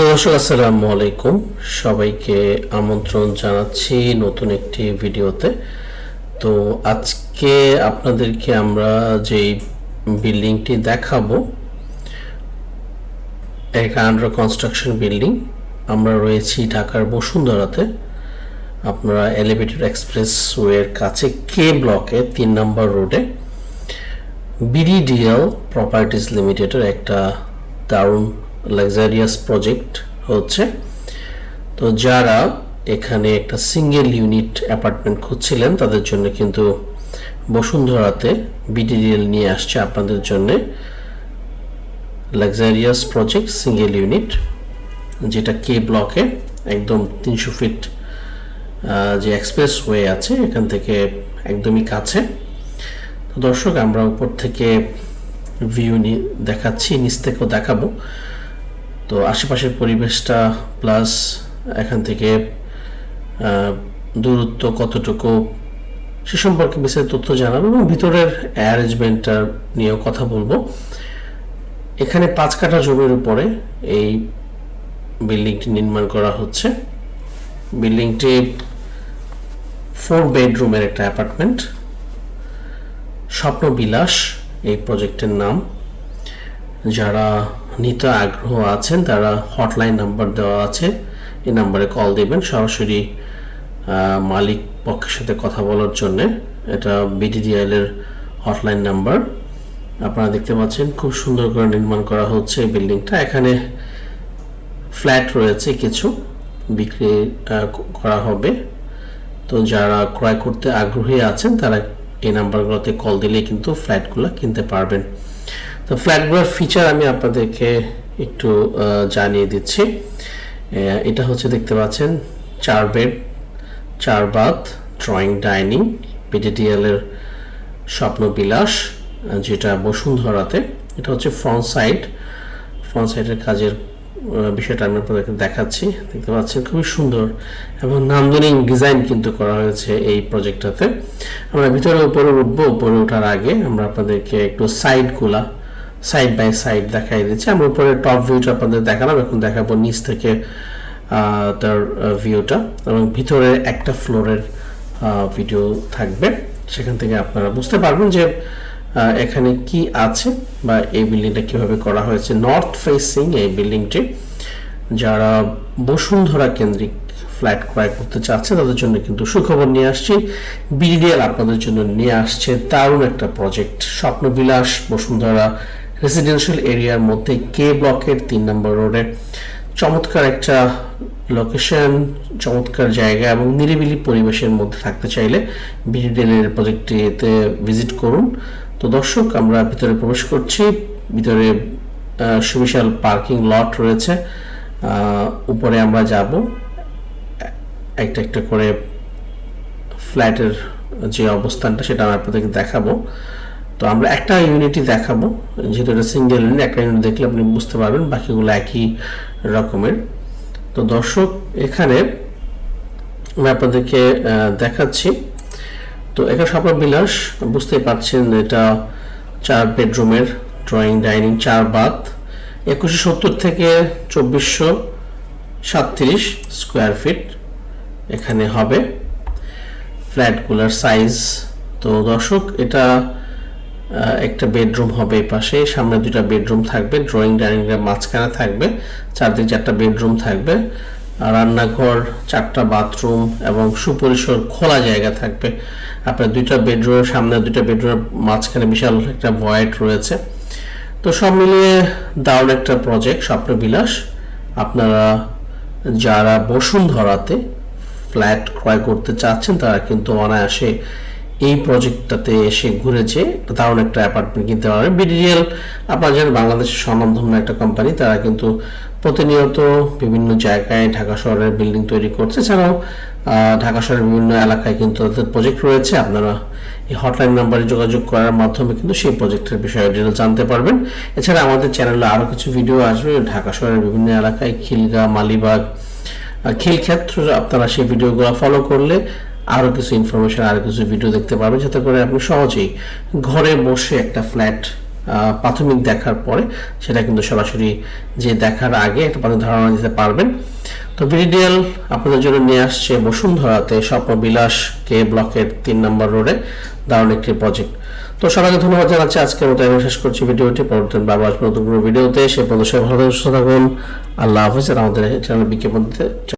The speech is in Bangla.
প্রিয় দর্শক, আসসালামু আলাইকুম। সবাইকে আমন্ত্রণ জানাচ্ছি নতুন একটি ভিডিওতে। তো আজকে আপনাদেরকে আমরা যেই বিল্ডিংটি দেখাবো একটা আন্ডার কনস্ট্রাকশন বিল্ডিং আমরা রয়েছি ঢাকার বসুন্ধরাতে। আপনারা এলিভেটেড এক্সপ্রেস ওয়ের কাছে কে ব্লকে তিন নম্বর রোডে বিডিডিএল প্রপার্টিজ লিমিটেডের একটা দারুণ লাক্সারিয়াস প্রজেক্ট হচ্ছে। তো যারা এখানে একটা সিঙ্গেল ইউনিট অ্যাপার্টমেন্ট খুঁজছিলেন, তাদের জন্য কিন্তু বসুন্ধরাতে বিডিডিএল নিয়ে আসছে আপনাদের জন্য লাক্সারিয়াস প্রজেক্ট সিঙ্গেল ইউনিট যেটা কে ব্লকে একদম তিনশো ফিট যে এক্সপ্রেস ওয়ে আছে, এখান থেকে একদমই কাছে। তো দর্শক, আমরা উপর থেকে ভিউ দেখাচ্ছি, নিচ থেকেও দেখাবো। তো আশেপাশের পরিবেশটা প্লাস এখান থেকে দূরত্ব কতটুকু, সে সম্পর্কে বিস্তারিত তথ্য জানাব এবং ভিতরের অ্যারেঞ্জমেন্টটা নিয়েও কথা বলব। এখানে পাঁচ কাঠা জমির উপরে এই বিল্ডিংটি নির্মাণ করা হচ্ছে। বিল্ডিংটি ফোর বেডরুমের একটা অ্যাপার্টমেন্ট স্বপ্নবিলাস এই প্রজেক্টের নাম। যারা নিতে আগ্রহ আছেন, তারা হটলাইন নাম্বার দেওয়া আছে, এই নাম্বারে কল দিবেন সরাসরি মালিক পক্ষের সাথে কথা বলার জন্য। এটা বিডিডিএল এর হটলাইন নাম্বার আপনারা দেখতে পাচ্ছেন খুব সুন্দর করে নির্মাণ করা হচ্ছে এই বিল্ডিংটা এখানে ফ্ল্যাট রয়েছে কিছু, বিক্রি করা হবে। তো যারা ক্রয় করতে আগ্রহী আছেন, তারা এই নাম্বারগুলোতে কল দিলেই কিন্তু ফ্ল্যাটগুলো কিনতে পারবেন। তো ফ্ল্যাটগুলোর ফিচার আমি আপনাদেরকে একটু জানিয়ে দিচ্ছি। এটা হচ্ছে দেখতে পাচ্ছেন, চার বেড চার বাথ ড্রয়িং ডাইনিং পিডিডিএল এর স্বপ্নবিলাস, যেটা বসুন্ধরাতে। এটা হচ্ছে ফ্রন্ট সাইড ফ্রন্ট সাইডের কাজের বিষয়টা আমি আপনাদেরকে দেখাচ্ছি। দেখতে পাচ্ছেন, খুবই সুন্দর এবং নান্দনিক ডিজাইন কিন্তু করা হয়েছে এই প্রজেক্টটাতে আমরা ভিতরে উপরে উঠবো, উপরে ওঠার আগে আমরা আপনাদেরকে একটু সাইডগুলা সাইড বাই সাইড দেখাই দিচ্ছি আমরা উপরে টপ ভিউটা আপনাদের দেখালাম, এখন দেখাবো নিচ থেকে তার ভিউটা এবং ভিতরে একটা ফ্লোরের ভিডিও থাকবে। সেখান থেকে আপনারা বুঝতে পারবেন যে এখানে কি আছে বা এই বিল্ডিংটা কীভাবে করা হয়েছে। নর্থ ফেসিং এই বিল্ডিংটি যারা বসুন্ধরা কেন্দ্রিক ফ্ল্যাট ক্রয় করতে চাচ্ছে, তাদের জন্য কিন্তু সুখবর নিয়ে আসছি। বিডিডিএল আপনাদের জন্য নিয়ে আসছে দারুণ একটা প্রজেক্ট স্বপ্নবিলাস বসুন্ধরা রেসিডেন্সিয়াল এরিয়ার মধ্যে কে ব্লকের তিন নম্বর রোডে চমৎকার একটা লোকেশন চমৎকার জায়গা এবং নিরিবিলি পরিবেশের মধ্যে থাকতে চাইলে বিডিডিএল এর প্রজেক্টটিতে ভিজিট করুন। তো দর্শক, আমরা ভিতরে প্রবেশ করছি। ভিতরে সুবিশাল পার্কিং লট রয়েছে। উপরে আমরা যাব। একটা একটা করে ফ্ল্যাটের যে অবস্থানটা সেটা আমি আপনাদেরকে দেখাবো। তো আমরা একটা ইউনিটই দেখাবো, যেহেতু এটা সিঙ্গেল ইউনিট একটা ইউনিট দেখলে আপনি বুঝতে পারবেন, বাকিগুলো একই রকমের। তো দর্শক, এখানে আমি আপনাদেরকে দেখাচ্ছি। তো এখানে স্বপ্ন বিলাস বুঝতেই পারছেন এটা চার বেডরুমের ড্রয়িং ডাইনিং চার বাথ একুশশো সত্তর থেকে চব্বিশশো সাতত্রিশ স্কোয়ার ফিট এখানে হবে। ফ্ল্যাটগুলোর সাইজ তো দর্শক, এটা একটা বেডরুম হবে পাশে, সামনে দুটা বেডরুম থাকবে ড্রয়িং ডাইনিং এর মাঝখানে থাকবে, চারদিকে চারটা বেডরুম থাকবে, আর রান্নাঘর, চারটা বাথরুম এবং সুপরিসর খোলা জায়গা থাকবে। আপনার দুইটা বেডরুমের সামনে, দুইটা বেডরুমের মাঝখানে বিশাল একটা ভয়েড রয়েছে। তো সব মিলিয়ে দারুণ একটা প্রজেক্ট স্বপ্নবিলাস। আপনারা যারা বসুন্ধরাতে ফ্ল্যাট ক্রয় করতে চাচ্ছেন, তারা কিন্তু অনায়াসে এই প্রজেক্টটাতে এসে ঘুরেছে। দারুণ একটা অ্যাপার্টমেন্ট কিনতে পারবেন। বিডিএল আপনারা জানেন বাংলাদেশের স্বনামধন্য একটা কোম্পানি তারা কিন্তু প্রতিনিয়ত বিভিন্ন জায়গায় ঢাকা শহরের বিল্ডিং তৈরি করছে। এছাড়াও ঢাকা শহরের বিভিন্ন এলাকায় কিন্তু তাদের প্রজেক্ট রয়েছে। আপনারা এই হটলাইন নাম্বারে যোগাযোগ করার মাধ্যমে কিন্তু সেই প্রজেক্টের বিষয়ে ডিটেল জানতে পারবেন। এছাড়া আমাদের চ্যানেলে আরও কিছু ভিডিও আসবে। ঢাকা শহরের বিভিন্ন এলাকায় খিলগা, মালিবাগ খিলক্ষেত্র, আপনারা সেই ভিডিওগুলো ফলো করলে আরও কিছু ইনফরমেশন আরও কিছু ভিডিও দেখতে পাবেন যাতে করে আপনি সহজেই ঘরে বসে একটা ফ্ল্যাট প্রাথমিক দেখার পরে সেটা কিন্তু সরাসরি যে দেখার আগে একটা প্রাথমিক ধারণা দিতে পারবেন। তো বিডিএল আপনাদের জন্য নিয়ে আসছে বসুন্ধরাতে স্বপ্ন বিলাস কে ব্লকের তিন নম্বর রোডে দারুণ একটি প্রজেক্ট তো সবাইকে ধন্যবাদ জানাচ্ছি, আজকের মতো আমি শেষ করছি ভিডিওটি। পরবর্তী বাবা আসব নতুন ভিডিওতে। সে সবাই ভালো সুস্থ থাকুন। আল্লাহ হাফিজ। আমাদের চ্যানেল বিজ্ঞাপন